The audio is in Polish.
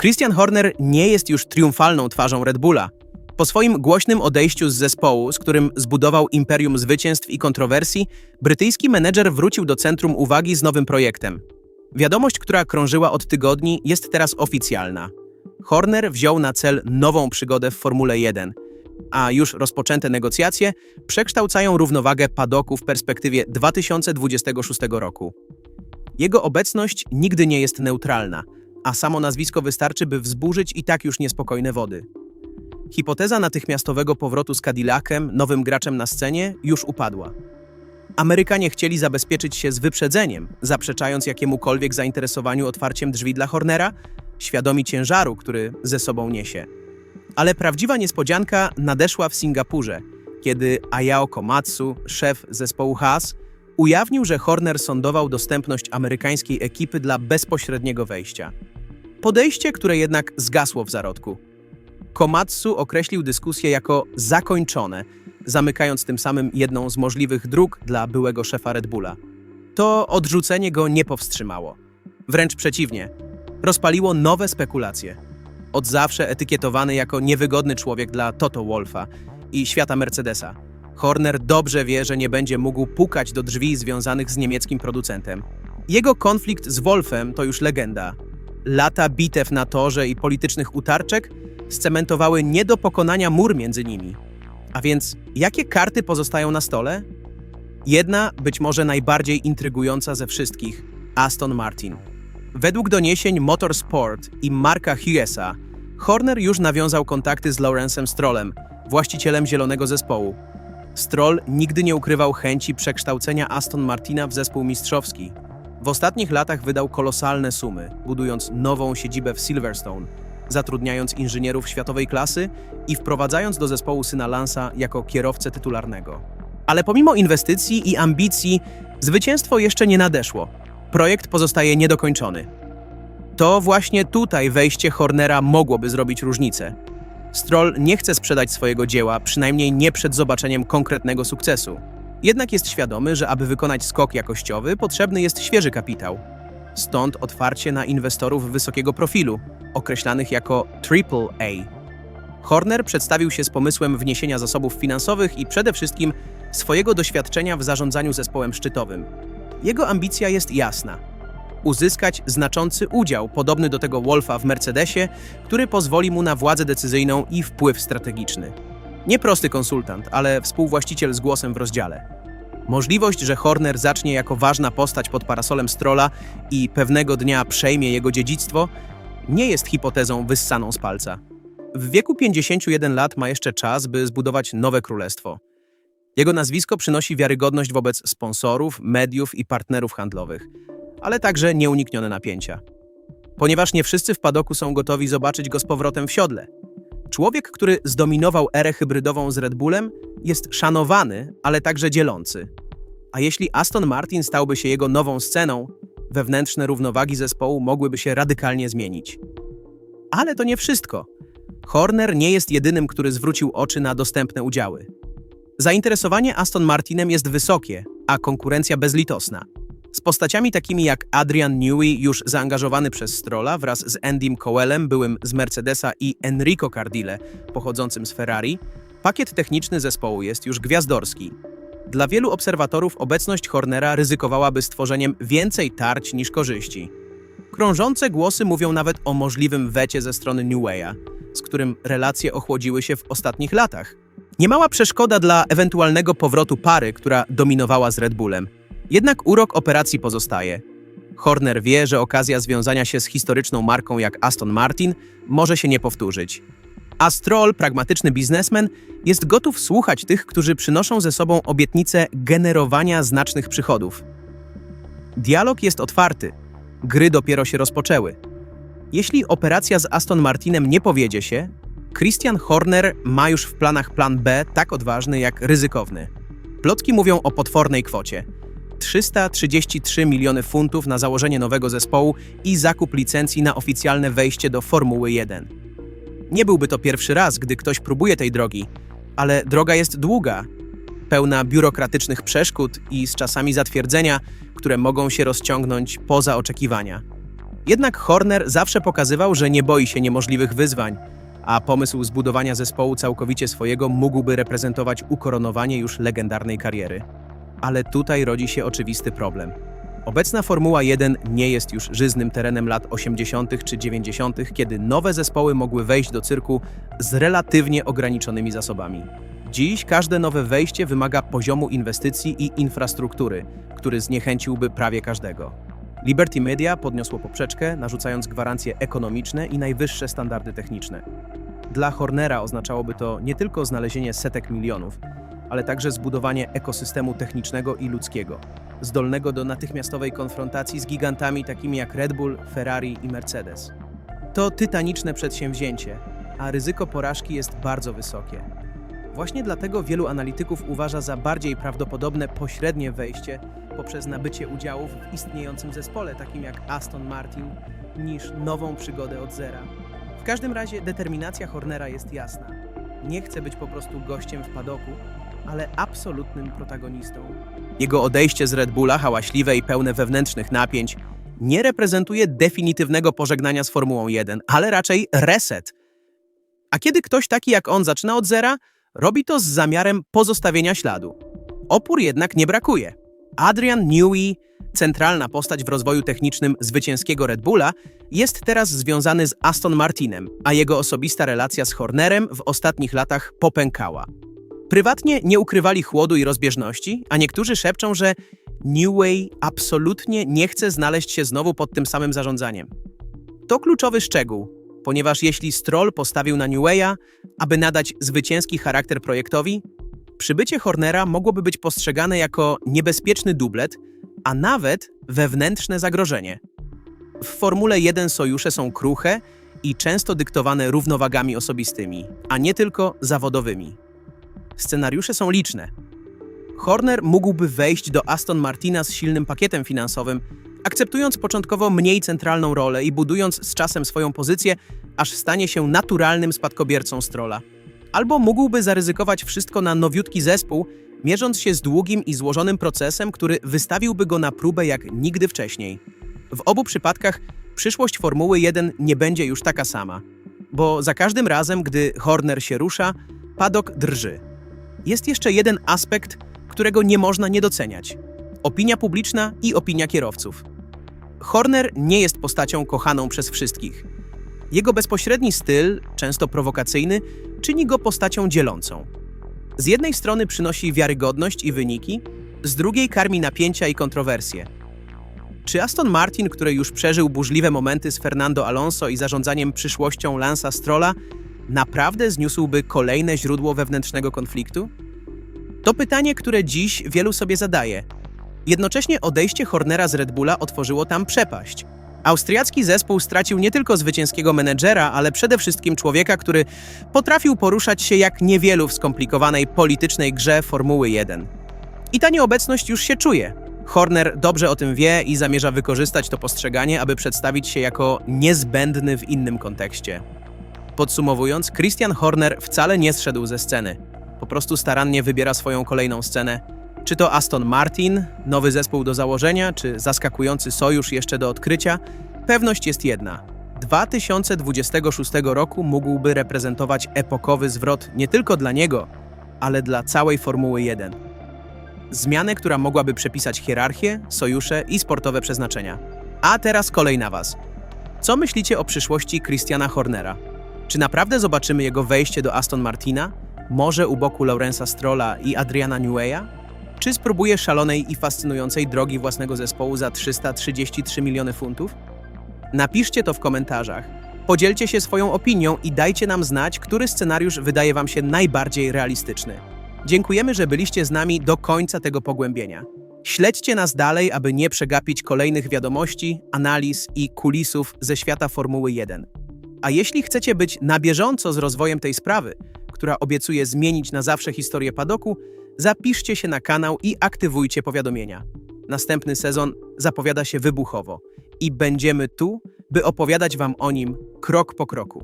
Christian Horner nie jest już triumfalną twarzą Red Bulla. Po swoim głośnym odejściu z zespołu, z którym zbudował imperium zwycięstw i kontrowersji, brytyjski menedżer wrócił do centrum uwagi z nowym projektem. Wiadomość, która krążyła od tygodni, jest teraz oficjalna. Horner wziął na cel nową przygodę w Formule 1, a już rozpoczęte negocjacje przekształcają równowagę padoku w perspektywie 2026 roku. Jego obecność nigdy nie jest neutralna, a samo nazwisko wystarczy, by wzburzyć i tak już niespokojne wody. Hipoteza natychmiastowego powrotu z Cadillacem, nowym graczem na scenie, już upadła. Amerykanie chcieli zabezpieczyć się z wyprzedzeniem, zaprzeczając jakiemukolwiek zainteresowaniu otwarciem drzwi dla Hornera, świadomi ciężaru, który ze sobą niesie. Ale prawdziwa niespodzianka nadeszła w Singapurze, kiedy Ayao Komatsu, szef zespołu Haas, ujawnił, że Horner sondował dostępność amerykańskiej ekipy dla bezpośredniego wejścia. Podejście, które jednak zgasło w zarodku. Komatsu określił dyskusję jako zakończone, zamykając tym samym jedną z możliwych dróg dla byłego szefa Red Bulla. To odrzucenie go nie powstrzymało. Wręcz przeciwnie, rozpaliło nowe spekulacje. Od zawsze etykietowany jako niewygodny człowiek dla Toto Wolfa i świata Mercedesa, Horner dobrze wie, że nie będzie mógł pukać do drzwi związanych z niemieckim producentem. Jego konflikt z Wolfem to już legenda. Lata bitew na torze i politycznych utarczek scementowały nie do pokonania mur między nimi. A więc jakie karty pozostają na stole? Jedna, być może najbardziej intrygująca ze wszystkich Aston Martin. Według doniesień Motorsport i Marka Hughesa, Horner już nawiązał kontakty z Lawrence'em Strollem, właścicielem zielonego zespołu. Stroll nigdy nie ukrywał chęci przekształcenia Aston Martina w zespół mistrzowski. W ostatnich latach wydał kolosalne sumy, budując nową siedzibę w Silverstone, zatrudniając inżynierów światowej klasy i wprowadzając do zespołu syna Lansa jako kierowcę tytularnego. Ale pomimo inwestycji i ambicji, zwycięstwo jeszcze nie nadeszło. Projekt pozostaje niedokończony. To właśnie tutaj wejście Hornera mogłoby zrobić różnicę. Stroll nie chce sprzedać swojego dzieła, przynajmniej nie przed zobaczeniem konkretnego sukcesu. Jednak jest świadomy, że aby wykonać skok jakościowy, potrzebny jest świeży kapitał. Stąd otwarcie na inwestorów wysokiego profilu, określanych jako AAA. Horner przedstawił się z pomysłem wniesienia zasobów finansowych i przede wszystkim swojego doświadczenia w zarządzaniu zespołem szczytowym. Jego ambicja jest jasna. Uzyskać znaczący udział, podobny do tego Wolfa w Mercedesie, który pozwoli mu na władzę decyzyjną i wpływ strategiczny. Nie prosty konsultant, ale współwłaściciel z głosem w rozdziale. Możliwość, że Horner zacznie jako ważna postać pod parasolem Strolla i pewnego dnia przejmie jego dziedzictwo, nie jest hipotezą wyssaną z palca. W wieku 51 lat ma jeszcze czas, by zbudować nowe królestwo. Jego nazwisko przynosi wiarygodność wobec sponsorów, mediów i partnerów handlowych, ale także nieuniknione napięcia. Ponieważ nie wszyscy w padoku są gotowi zobaczyć go z powrotem w siodle. Człowiek, który zdominował erę hybrydową z Red Bullem, jest szanowany, ale także dzielący. A jeśli Aston Martin stałby się jego nową sceną, wewnętrzne równowagi zespołu mogłyby się radykalnie zmienić. Ale to nie wszystko. Horner nie jest jedynym, który zwrócił oczy na dostępne udziały. Zainteresowanie Aston Martinem jest wysokie, a konkurencja bezlitosna. Z postaciami takimi jak Adrian Newey, już zaangażowany przez Strolla, wraz z Andym Cowellem, byłym z Mercedesa i Enrico Cardile, pochodzącym z Ferrari, pakiet techniczny zespołu jest już gwiazdorski. Dla wielu obserwatorów obecność Hornera ryzykowałaby stworzeniem więcej tarć niż korzyści. Krążące głosy mówią nawet o możliwym wecie ze strony Newwaya, z którym relacje ochłodziły się w ostatnich latach. Niemała przeszkoda dla ewentualnego powrotu pary, która dominowała z Red Bullem. Jednak urok operacji pozostaje. Horner wie, że okazja związania się z historyczną marką jak Aston Martin może się nie powtórzyć. A Stroll, pragmatyczny biznesmen, jest gotów słuchać tych, którzy przynoszą ze sobą obietnicę generowania znacznych przychodów. Dialog jest otwarty. Gry dopiero się rozpoczęły. Jeśli operacja z Aston Martinem nie powiedzie się, Christian Horner ma już w planach plan B tak odważny jak ryzykowny. Plotki mówią o potwornej kwocie. 333 miliony funtów na założenie nowego zespołu i zakup licencji na oficjalne wejście do Formuły 1. Nie byłby to pierwszy raz, gdy ktoś próbuje tej drogi, ale droga jest długa, pełna biurokratycznych przeszkód i z czasami zatwierdzenia, które mogą się rozciągnąć poza oczekiwania. Jednak Horner zawsze pokazywał, że nie boi się niemożliwych wyzwań, a pomysł zbudowania zespołu całkowicie swojego mógłby reprezentować ukoronowanie już legendarnej kariery. Ale tutaj rodzi się oczywisty problem. Obecna Formuła 1 nie jest już żyznym terenem lat 80. czy 90., kiedy nowe zespoły mogły wejść do cyrku z relatywnie ograniczonymi zasobami. Dziś każde nowe wejście wymaga poziomu inwestycji i infrastruktury, który zniechęciłby prawie każdego. Liberty Media podniosło poprzeczkę, narzucając gwarancje ekonomiczne i najwyższe standardy techniczne. Dla Hornera oznaczałoby to nie tylko znalezienie setek milionów, ale także zbudowanie ekosystemu technicznego i ludzkiego, zdolnego do natychmiastowej konfrontacji z gigantami takimi jak Red Bull, Ferrari i Mercedes. To tytaniczne przedsięwzięcie, a ryzyko porażki jest bardzo wysokie. Właśnie dlatego wielu analityków uważa za bardziej prawdopodobne pośrednie wejście poprzez nabycie udziałów w istniejącym zespole, takim jak Aston Martin, niż nową przygodę od zera. W każdym razie determinacja Hornera jest jasna. Nie chce być po prostu gościem w padoku, ale absolutnym protagonistą. Jego odejście z Red Bulla, hałaśliwe i pełne wewnętrznych napięć, nie reprezentuje definitywnego pożegnania z Formułą 1, ale raczej reset. A kiedy ktoś taki jak on zaczyna od zera, robi to z zamiarem pozostawienia śladu. Opór jednak nie brakuje. Adrian Newey, centralna postać w rozwoju technicznym zwycięskiego Red Bulla, jest teraz związany z Aston Martinem, a jego osobista relacja z Hornerem w ostatnich latach popękała. Prywatnie nie ukrywali chłodu i rozbieżności, a niektórzy szepczą, że Newey absolutnie nie chce znaleźć się znowu pod tym samym zarządzaniem. To kluczowy szczegół, ponieważ jeśli Stroll postawił na Neweya, aby nadać zwycięski charakter projektowi, przybycie Hornera mogłoby być postrzegane jako niebezpieczny dublet, a nawet wewnętrzne zagrożenie. W Formule 1 sojusze są kruche i często dyktowane równowagami osobistymi, a nie tylko zawodowymi. Scenariusze są liczne. Horner mógłby wejść do Aston Martina z silnym pakietem finansowym, akceptując początkowo mniej centralną rolę i budując z czasem swoją pozycję, aż stanie się naturalnym spadkobiercą Strolla. Albo mógłby zaryzykować wszystko na nowiutki zespół, mierząc się z długim i złożonym procesem, który wystawiłby go na próbę jak nigdy wcześniej. W obu przypadkach przyszłość Formuły 1 nie będzie już taka sama, bo za każdym razem, gdy Horner się rusza, padok drży. Jest jeszcze jeden aspekt, którego nie można nie doceniać. Opinia publiczna i opinia kierowców. Horner nie jest postacią kochaną przez wszystkich. Jego bezpośredni styl, często prowokacyjny, czyni go postacią dzielącą. Z jednej strony przynosi wiarygodność i wyniki, z drugiej karmi napięcia i kontrowersje. Czy Aston Martin, który już przeżył burzliwe momenty z Fernando Alonso i zarządzaniem przyszłością Lansa Strolla, naprawdę zniósłby kolejne źródło wewnętrznego konfliktu? To pytanie, które dziś wielu sobie zadaje. Jednocześnie odejście Hornera z Red Bulla otworzyło tam przepaść. Austriacki zespół stracił nie tylko zwycięskiego menedżera, ale przede wszystkim człowieka, który potrafił poruszać się jak niewielu w skomplikowanej politycznej grze Formuły 1. I ta nieobecność już się czuje. Horner dobrze o tym wie i zamierza wykorzystać to postrzeganie, aby przedstawić się jako niezbędny w innym kontekście. Podsumowując, Christian Horner wcale nie zszedł ze sceny. Po prostu starannie wybiera swoją kolejną scenę. Czy to Aston Martin, nowy zespół do założenia, czy zaskakujący sojusz jeszcze do odkrycia, pewność jest jedna. 2026 roku mógłby reprezentować epokowy zwrot nie tylko dla niego, ale dla całej Formuły 1. Zmianę, która mogłaby przepisać hierarchię, sojusze i sportowe przeznaczenia. A teraz kolej na Was. Co myślicie o przyszłości Christiana Hornera? Czy naprawdę zobaczymy jego wejście do Aston Martina? Może u boku Laurensa Strolla i Adriana Neweya? Czy spróbuje szalonej i fascynującej drogi własnego zespołu za 333 miliony funtów? Napiszcie to w komentarzach. Podzielcie się swoją opinią i dajcie nam znać, który scenariusz wydaje Wam się najbardziej realistyczny. Dziękujemy, że byliście z nami do końca tego pogłębienia. Śledźcie nas dalej, aby nie przegapić kolejnych wiadomości, analiz i kulisów ze świata Formuły 1. A jeśli chcecie być na bieżąco z rozwojem tej sprawy, która obiecuje zmienić na zawsze historię padoku, zapiszcie się na kanał i aktywujcie powiadomienia. Następny sezon zapowiada się wybuchowo i będziemy tu, by opowiadać Wam o nim krok po kroku.